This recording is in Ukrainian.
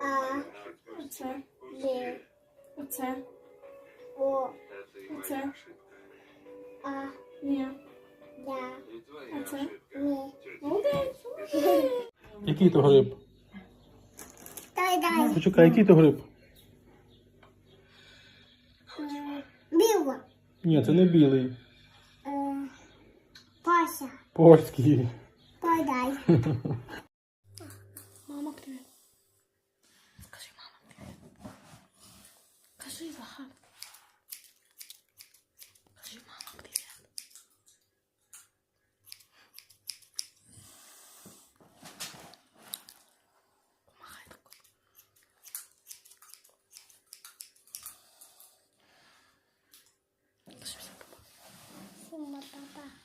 А, Оце. Б, Оце. О, Оце. А, Ні. Я, Оце. Ні. Молодець. Який то гриб? Дай, дай. Почекай, який то гриб? Біла. Ні, це не білий. Е, Пася. Польський. Подай. Kasi baka... Kasi yung mga magtiyan. Kumakain ako. Tapos bisa ko pa. Sumata pa.